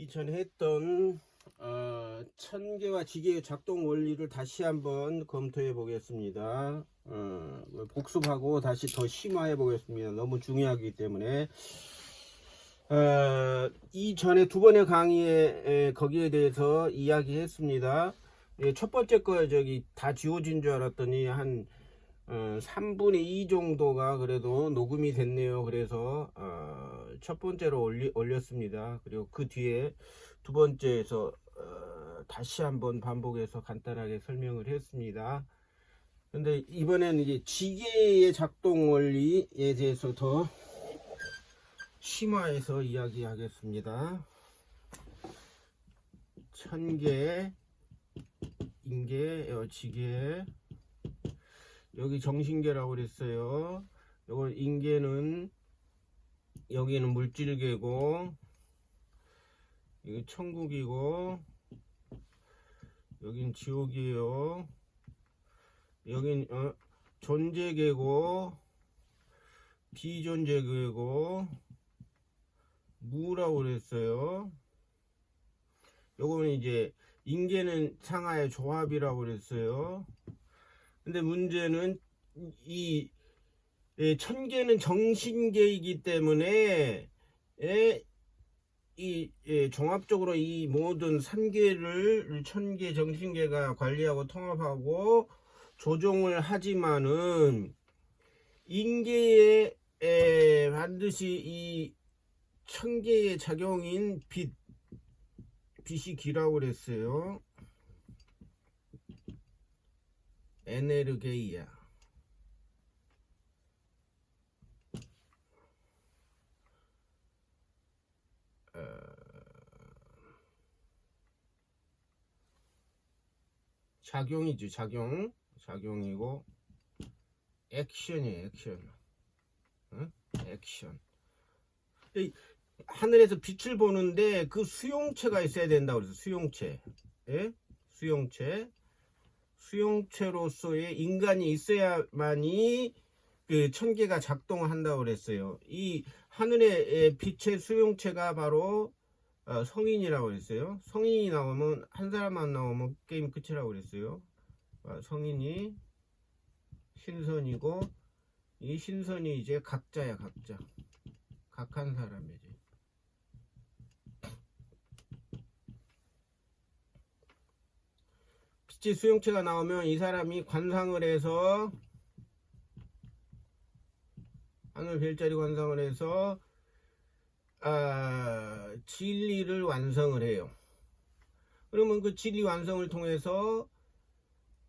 이전에 했던 어, 천개와 지게의 작동 원리를 다시 한번 검토해 보겠습니다. 어, 복습하고 다시 더 심화해 보겠습니다. 너무 중요하기 때문에 어, 이전에 두 번의 강의에 에, 거기에 대해서 이야기했습니다. 예, 첫 번째 거 저기 다 지워진 줄 알았더니 한 어, 3분의 2 정도가 그래도 녹음이 됐네요. 그래서 어, 첫 번째로 올리, 올렸습니다. 그리고 그 뒤에 두 번째에서 어, 다시 한번 반복해서 간단하게 설명을 했습니다. 근데 이번에는 이제 지게의 작동 원리에 대해서 더 심화해서 이야기하겠습니다. 천개, 인계, 어, 지게, 여기 정신계라고 그랬어요. 요거 인계는 여기는 물질계고 이게 천국이고 여긴 지옥이에요. 여긴 어, 존재계고 비존재계고 무라고 그랬어요. 요거는 이제 인계는 상하의 조합이라고 그랬어요. 근데 문제는 이 예, 천계는 정신계이기 때문에 예, 이 예, 종합적으로 이 모든 삼계를 천계 정신계가 관리하고 통합하고 조정을 하지만은 인계에 에, 반드시 이 천계의 작용인 빛 빛이 기라고 그랬어요. 에네르게이아 작용이죠 작용 작용이고 액션이에요 액션 응? 액션 이 하늘에서 빛을 보는데 그 수용체가 있어야 된다고 그래서 수용체 예? 수용체 수용체로서의 인간이 있어야만이 그 천계가 작동을 한다고 그랬어요. 이 하늘의 빛의 수용체가 바로 어, 성인이라고 그랬어요. 성인이 나오면 한 사람만 나오면 게임 끝이라고 그랬어요. 어, 성인이 신선이고 이 신선이 이제 각자야 각자 각 한 사람이지. 빛의 수용체가 나오면 이 사람이 관상을 해서 하늘 별자리 관상을 해서 아, 진리를 완성을 해요. 그러면 그 진리 완성을 통해서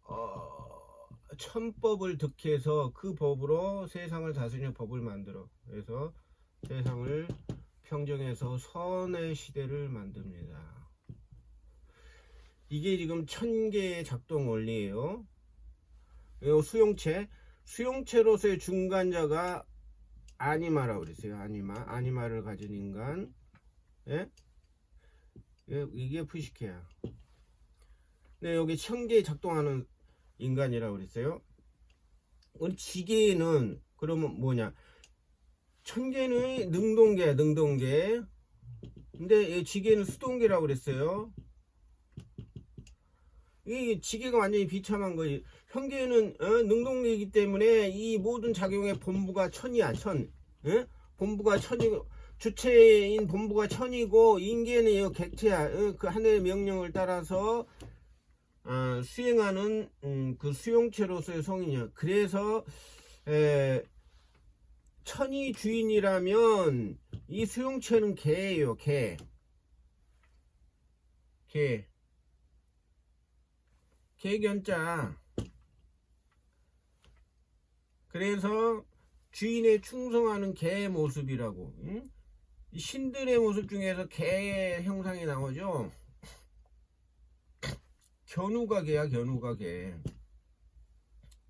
어, 천법을 득해서 그 법으로 세상을 다스리는 법을 만들어. 그래서 세상을 평정해서 선의 시대를 만듭니다. 이게 지금 천 개의 작동 원리예요. 요 수용체, 수용체로서의 중간자가 아니마라고 그랬어요. 아니마, 아니마를 가진 인간. 예? 예, 이게 푸시케야. 네, 여기 천개에 작동하는 인간이라고 그랬어요. 우리 지게는 그러면 뭐냐? 천개는 능동계, 능동계. 근데 이 지게는 수동계라고 그랬어요. 이 지게가 완전히 비참한 거지. 현계는 어, 능동계이기 때문에 이 모든 작용의 본부가 천이야, 천. 어? 본부가 천이고 주체인 본부가 천이고 인계는 이 객체야. 어, 그 하늘의 명령을 따라서 어, 수행하는 음, 그 수용체로서의 성인이야. 그래서 에, 천이 주인이라면 이 수용체는 개예요, 개. 개. 개견자. 그래서 주인에 충성하는 개의 모습이라고. 응? 이 신들의 모습 중에서 개의 형상이 나오죠. 견우가 개야, 견우가 개.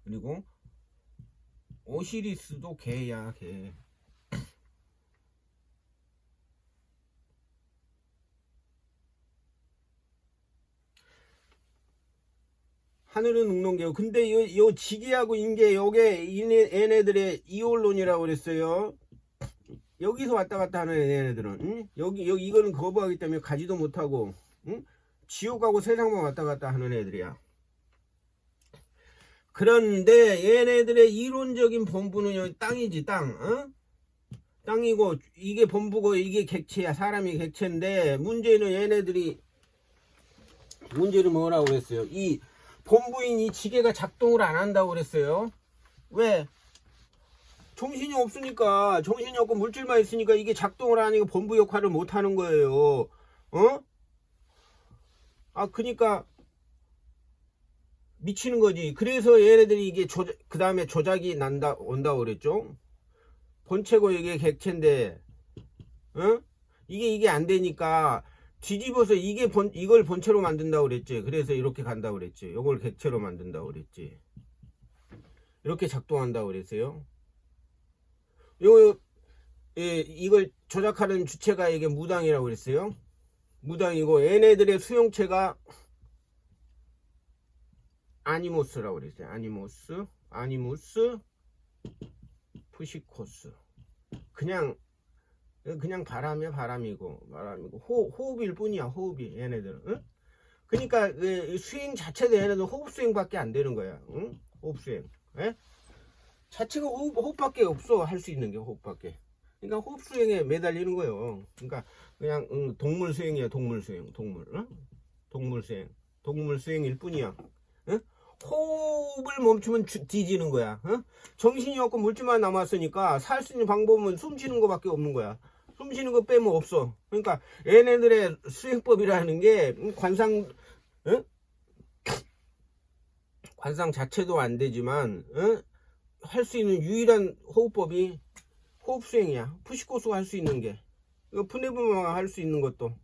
그리고 오시리스도 개야, 개. 하늘은 능동계고 근데 요, 요 지기하고 인계 요게 얘네들의 이올론이라고 그랬어요 여기서 왔다 갔다 하는 얘네들은 응? 여기 여기 이거는 거부하기 때문에 가지도 못하고 응? 지옥하고 세상만 왔다 갔다 하는 애들이야. 그런데 얘네들의 이론적인 본부는 여기 땅이지 땅. 어? 땅이고 이게 본부고 이게 객체야 사람이 객체인데 문제는 얘네들이 문제는 뭐라고 그랬어요? 이 본부인 이 지게가 작동을 안 한다고 그랬어요. 왜? 정신이 없으니까 정신이 없고 물질만 있으니까 이게 작동을 안 하니까 본부 역할을 못 하는 거예요. 어? 아 그니까 미치는 거지. 그래서 얘네들이 이게 그 다음에 조작이 난다 온다고 그랬죠. 본체고 이게 객체인데, 어? 이게 이게 안 되니까 뒤집어서 이게 본 이걸 본체로 만든다고 그랬지. 그래서 이렇게 간다고 그랬지. 이걸 객체로 만든다고 그랬지. 이렇게 작동한다고 그랬어요. 요, 예, 이걸 조작하는 주체가 이게 무당이라고 그랬어요. 무당이고 얘네들의 수용체가 아니모스라고 그랬어요. 아니모스, 아니모스, 푸시코스. 그냥 그냥 바람이야 바람이고 바람이고 호, 호흡일 뿐이야 호흡이 얘네들은. 응? 그러니까 그 수행 자체도 얘네들 호흡 수행밖에 안 되는 거야. 응? 호흡 수행. 예? 자체가 호흡, 호흡밖에 없어 할 수 있는 게 호흡밖에. 그러니까 호흡 수행에 매달리는 거예요. 그러니까 그냥 응, 동물 수행이야 동물 수행 동물 응? 동물 수행 동물 수행일 뿐이야. 응? 호흡을 멈추면 주- 뒤지는 거야. 응? 정신이 없고 물질만 남았으니까 살 수 있는 방법은 숨 쉬는 거밖에 없는 거야. 숨 쉬는 거 빼면 없어. 그러니까 얘네들의 수행법이라는 게 음, 관상 응? 관상 자체도 안 되지만 할 수 있는 유일한 호흡법이 호흡 수행이야. 푸시코스가 할 수 있는 게. 이거 푸네부마가 할 수 있는 것도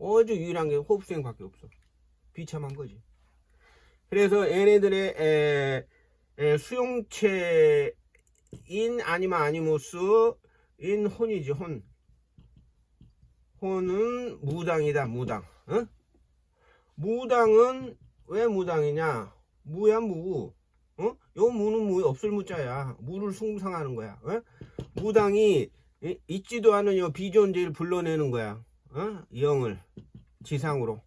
아주 유일한 게 호흡 수행밖에 없어. 비참한 거지. 그래서 얘네들의 에, 에, 수용체인 아니마 아니모스인 혼이지 혼. 혼은 무당이다 무당. 어? 무당은 왜 무당이냐? 무야 무. 어? 요 무는 무 없을 무자야. 무를 숭상하는 거야. 어? 무당이 이- 있지도 않은 요 비존재를 불러내는 거야. 어? 영을 지상으로.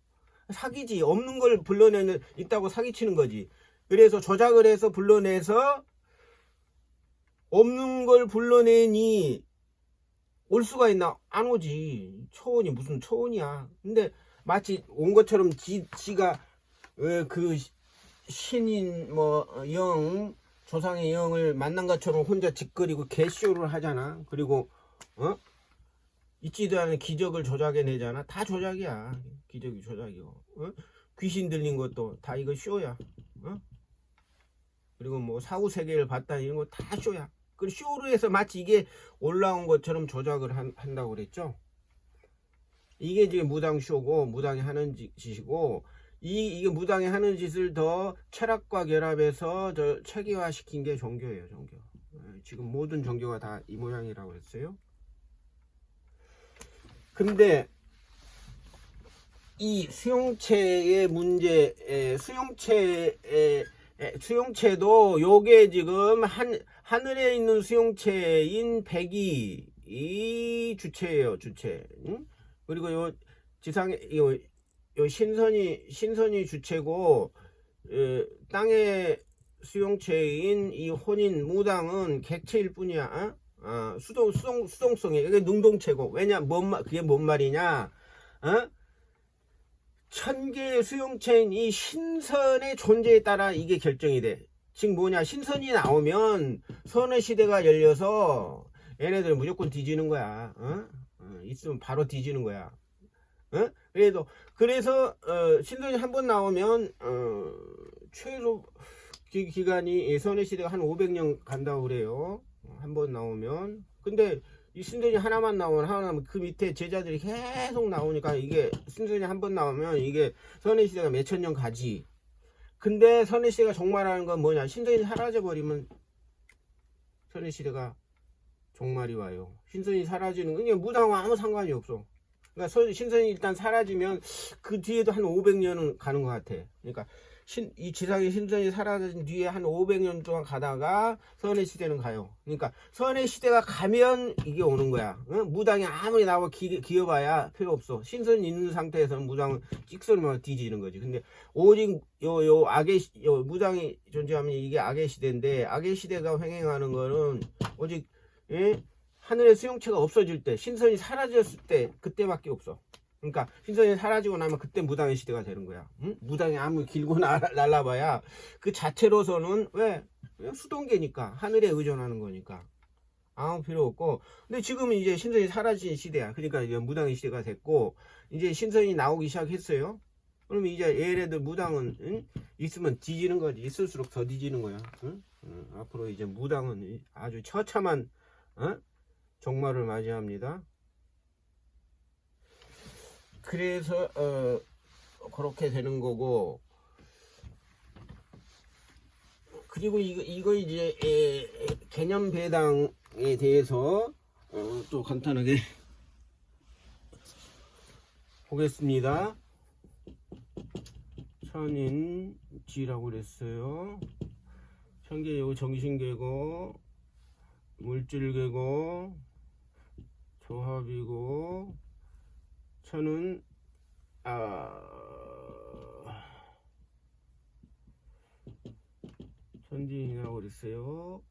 사기지. 없는 걸 불러내는 있다고 사기치는 거지. 그래서 조작을 해서 불러내서 없는 걸 불러내니 올 수가 있나? 안 오지. 초원이 무슨 초원이야. 근데 마치 온 것처럼 지, 지가 어, 그 시- 신인 뭐 영 조상의 영을 만난 것처럼 혼자 짓거리고 개쇼를 하잖아. 그리고 어 있지도 않은 기적을 조작해내잖아. 다 조작이야. 기적이 조작이고. 어? 귀신 들린 것도 다 이거 쇼야. 어? 그리고 뭐 사후 세계를 봤다 이런 거 다 쇼야. 그 쇼로 해서 마치 이게 올라온 것처럼 조작을 한, 한다고 그랬죠. 이게 지금 무당 쇼고 무당이 하는 짓- 짓이고 이 이게 무당이 하는 짓을 더 철학과 결합해서 저 체계화 시킨 게 종교예요, 종교. 어, 지금 모든 종교가 다 이 모양이라고 했어요. 근데 이 수용체의 문제, 에, 수용체의 에, 수용체도 요게 지금 한 하늘에 있는 수용체인 백이 이 주체예요, 주체. 응? 그리고 요 지상에 요, 요 신선이 신선이 주체고 에, 땅의 수용체인 이 혼인 무당은 객체일 뿐이야. 어? 어, 수동 수동 수동성이 이게 능동체고 왜냐 뭔 말, 그게 뭔 말이냐? 어? 천 개의 수용체인 이 신선의 존재에 따라 이게 결정이 돼. 즉 뭐냐 신선이 나오면 선의 시대가 열려서 얘네들 무조건 뒤지는 거야. 어? 어, 있으면 바로 뒤지는 거야. 어? 그래도 그래서 어, 신선이 한 번 나오면 어, 최소 기, 기간이 이 선의 시대가 한 500년 간다고 그래요. 한 번 나오면 근데 이 신선이 하나만 나오면 하나 나오면 그 밑에 제자들이 계속 나오니까 이게 신선이 한 번 나오면 이게 선의 시대가 몇천 년 가지. 근데 선의 시대가 종말하는 건 뭐냐? 신선이 사라져 버리면 선의 시대가 종말이 와요. 신선이 사라지는 건 그냥 무당과 아무 상관이 없어. 그러니까 선- 신선이 일단 사라지면 그 뒤에도 한 500년은 가는 것 같아. 그러니까 신, 이 지상의 신선이 사라진 뒤에 한 500년 동안 가다가 선의 시대는 가요. 그러니까 선의 시대가 가면 이게 오는 거야. 응? 무당이 아무리 나와 기, 기어봐야 필요 없어. 신선이 있는 상태에서는 무당은 찍소리만 뒤지는 거지. 근데 오직 요, 요 악의, 시- 요 무당이 존재하면 이게 악의 시대인데 악의 시대가 횡행하는 거는 오직, 예? 하늘의 수용체가 없어질 때, 신선이 사라졌을 때, 그때밖에 없어. 그러니까 신선이 사라지고 나면 그때 무당의 시대가 되는 거야. 응? 무당이 아무리 길고 날- 날라봐야 그 자체로서는 왜? 왜 수동계니까 하늘에 의존하는 거니까 아무 필요 없고. 근데 지금은 이제 신선이 사라진 시대야. 그러니까 이제 무당의 시대가 됐고 이제 신선이 나오기 시작했어요. 그러면 이제 얘네들 무당은 응? 있으면 뒤지는 거지. 있을수록 더 뒤지는 거야. 응? 응, 앞으로 이제 무당은 아주 처참한 어? 종말을 맞이합니다. 그래서 어 그렇게 되는 거고 그리고 이거 이거 이제 에, 에, 개념 배당에 대해서 어, 또 간단하게 보겠습니다. 천인지라고 그랬어요. 천계 요 정신계고 물질계고 조합이고 저는 아 천지인이라고 그랬어요.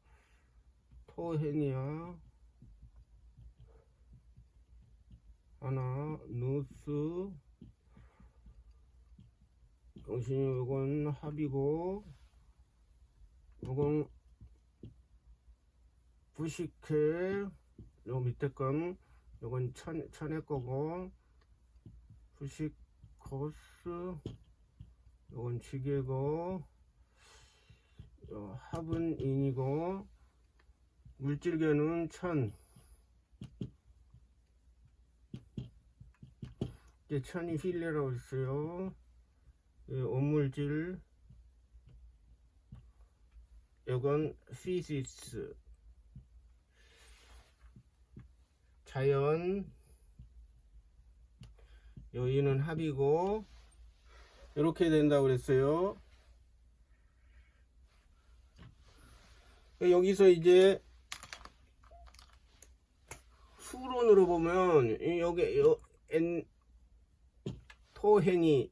토헤니아 하나 누스. 정신이 이건 합이고 이건 부식해. 요 밑에 건 요건 천, 천의 거고 부식 코스 요건 지게고 요 합은 인이고 물질계는 천. 이제 천이 힐레라고 있어요. 예, 온물질. 요건 피시스 자연 여기는 합이고 이렇게 된다고 그랬어요. 여기서 이제 수론으로 보면 이 여기 요 N 토행이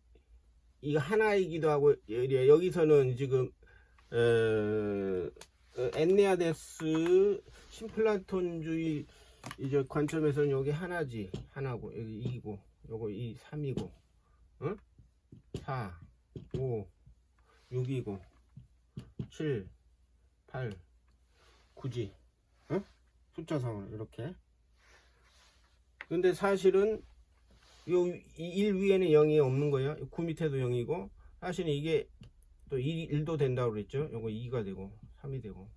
이 하나이기도 하고 여- 여기서는 지금 어, 어, 엔네아데스 심플라톤주의 이제 관점에서는 여기 하나지 하나고 여기 2고 요거 2 3이고 응? 4 5 6이고 7 8 9지 응? 숫자상으로 이렇게 근데 사실은 요1 위에는 0이 없는 거예요 9 밑에도 0이고 사실은 이게 또 1, 1도 된다고 그랬죠 요거 2가 되고 3이 되고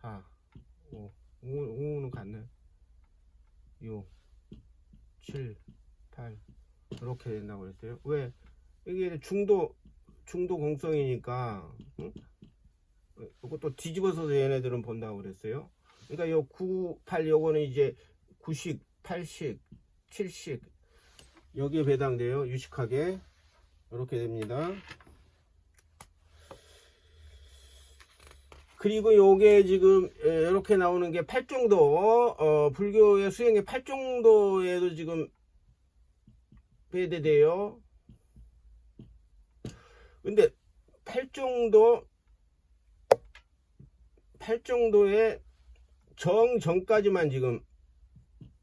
4 5 5, 는 같네. 6 7 8 이렇게 된다고 그랬어요. 왜? 이게 중도 중도 공성이니까 응? 이것도 뒤집어서 얘네들은 본다고 그랬어요. 그러니까 요 9, 8 요거는 이제 9식 8식 7식 여기에 배당돼요. 유식하게. 이렇게 됩니다 그리고 요게 지금 에, 이렇게 나오는 게 팔종도 어, 불교의 수행의 팔종도에도 지금 배대돼요. 근데 팔종도 팔종도에 정정까지만 지금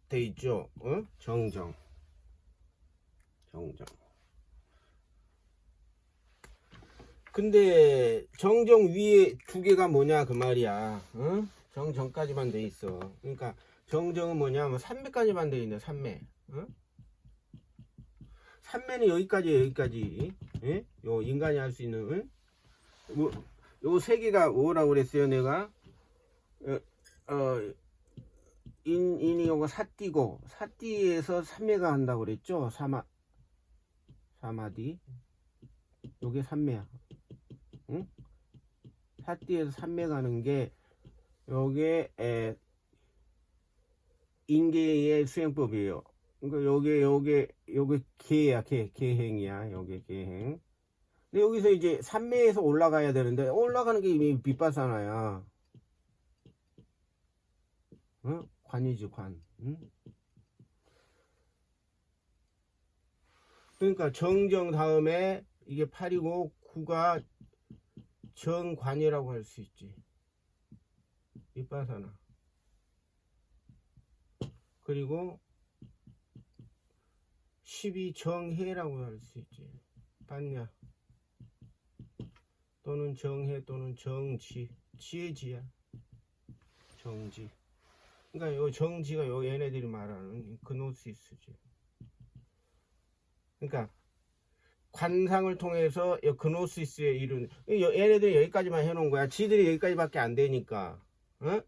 돼 있죠. 어? 정정 정정. 근데 정정 위에 두 개가 뭐냐 그 말이야. 응? 정정까지만 돼 있어. 그러니까 정정은 뭐냐면 삼매까지만 돼 있네. 삼매. 응? 삼매는 여기까지 여기까지. 예? 요 인간이 할 수 있는. 응? 뭐, 요세 개가 뭐라고 그랬어요 내가? 어, 어 인, 인이 요거 사띠고 사띠에서 삼매가 한다고 그랬죠? 사마 사마디 요게 삼매야. 응? 사띠에서 삼매 가는 게 요게 에, 인계의 수행법이에요. 그러니까 요게 요게 요게 계야 계 계행이야. 요게 계행. 근데 여기서 이제 산매에서 올라가야 되는데 올라가는 게 이미 밑바사나야. 어? 관이지 관. 응? 그러니까 정정 다음에 이게 8이고 9가 정관이라고 할 수 있지. 밑바사나. 그리고 10이 정해라고 할 수 있지. 봤냐? 또는 정해 또는 정지. 지혜지야. 정지. 그러니까 요 정지가 요 얘네들이 말하는 그노시스지. 그러니까 관상을 통해서 요 그노시스에 요 얘네들이 여기까지만 해놓은 거야. 지들이 여기까지밖에 안 되니까. 어?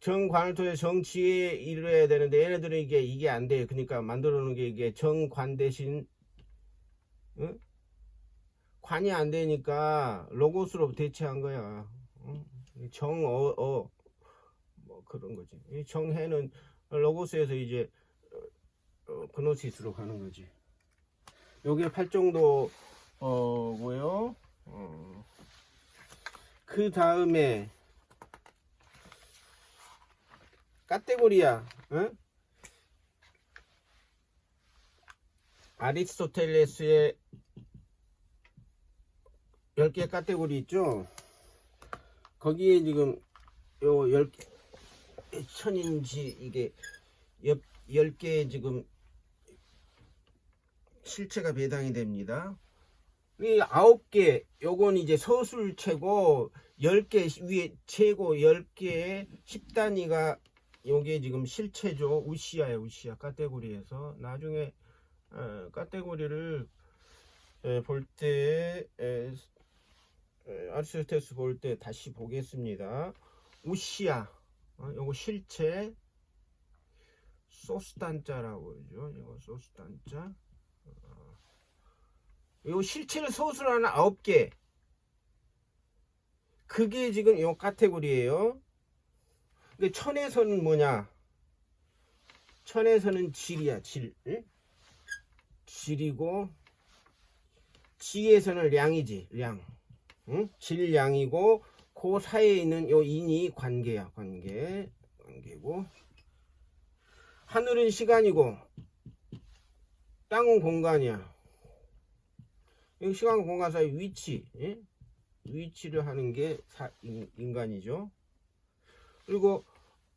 정관을 통해 정치에 이르러야 되는데 얘네들은 이게 이게 안 돼. 그러니까 만들어 놓은 게 이게 정관 대신 어? 관이 안 되니까 로고스로 대체한 거야. 어? 정어 어. 뭐 그런 거지. 이 정해는 로고스에서 이제 어, 어, 그노시스로 가는 거지. 요게 팔정도 어고요. 어. 그 다음에 카테고리야. 어? 아리스토텔레스의 10개 카테고리 있죠? 거기에 지금 요 10개 천인지 이게 10개 지금 실체가 배당이 됩니다. 이 9개 요건 이제 서술체고 10개 위에 최고 10개의 10단위가 요게 지금 실체죠. 우시아야 우시아 카테고리에서 나중에 어, 카테고리를 볼 때 아리스토텔레스 볼 때 다시 보겠습니다. 우시아 어, 요거 실체 소스 단자라고 그러죠. 이거 소스 단자. 어, 요 실체를 소수하는 아홉 개. 그게 지금 요 카테고리예요. 근데 천에서는 뭐냐? 천에서는 질이야, 질. 응? 질이고 지에서는 량이지, 량. 응? 질량이고 그 사이에 있는 요 인이 관계야, 관계. 관계고. 하늘은 시간이고 땅은 공간이야. 이 시간 공간 사이 위치, 예? 위치를 하는 게 사, 인, 인간이죠. 그리고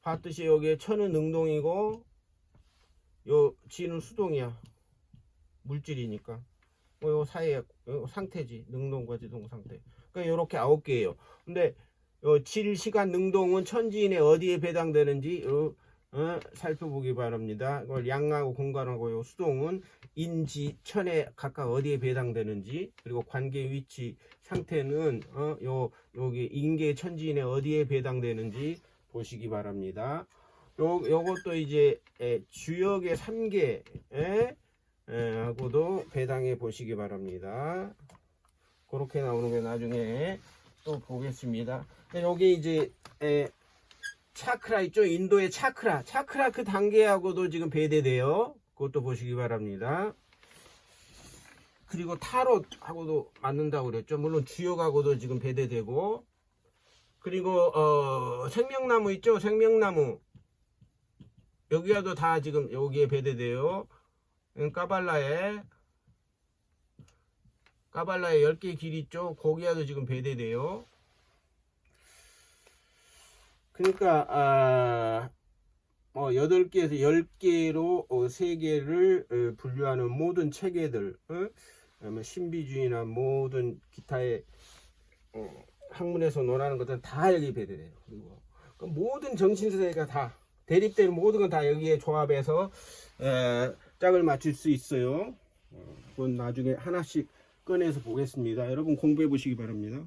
봤듯이 여기에 천은 능동이고 요 지는 수동이야. 물질이니까. 뭐 요 사이에 요 상태지. 능동과 지동 상태. 그러니까 요렇게 아홉 개예요. 근데 요 질, 시간, 능동은 천지인에 어디에 배당되는지 요 어, 살펴보기 바랍니다. 이걸 양하고 공간하고 요 수동은 인지 천에 각각 어디에 배당되는지 그리고 관계 위치 상태는 어, 요 여기 인계 천지인에 어디에 배당되는지 보시기 바랍니다. 요 요것도 이제 에, 주역의 3개 에, 에, 하고도 배당해 보시기 바랍니다. 그렇게 나오는 게 나중에 또 보겠습니다. 여기 이제 에, 차크라 있죠? 인도의 차크라. 차크라 그 단계하고도 지금 배대돼요. 그것도 보시기 바랍니다. 그리고 타롯하고도 맞는다고 그랬죠. 물론 주역하고도 지금 배대되고. 그리고 어, 생명나무 있죠? 생명나무. 여기와도 다 지금 여기에 배대돼요. 음, 까발라에 까발라에 10개 길 있죠? 거기와도 지금 배대돼요. 그러니까 아, 어, 8개에서 10개로 어, 3개를 어, 분류하는 모든 체계들 어? 뭐 신비주의나 모든 기타의 어, 학문에서 논하는 것들은 다 여기 배대돼요. 그리고 그 모든 정신세계가 다 대립되는 모든 건 다 여기에 조합해서 에, 짝을 맞출 수 있어요. 어, 그건 나중에 하나씩 꺼내서 보겠습니다. 여러분 공부해 보시기 바랍니다.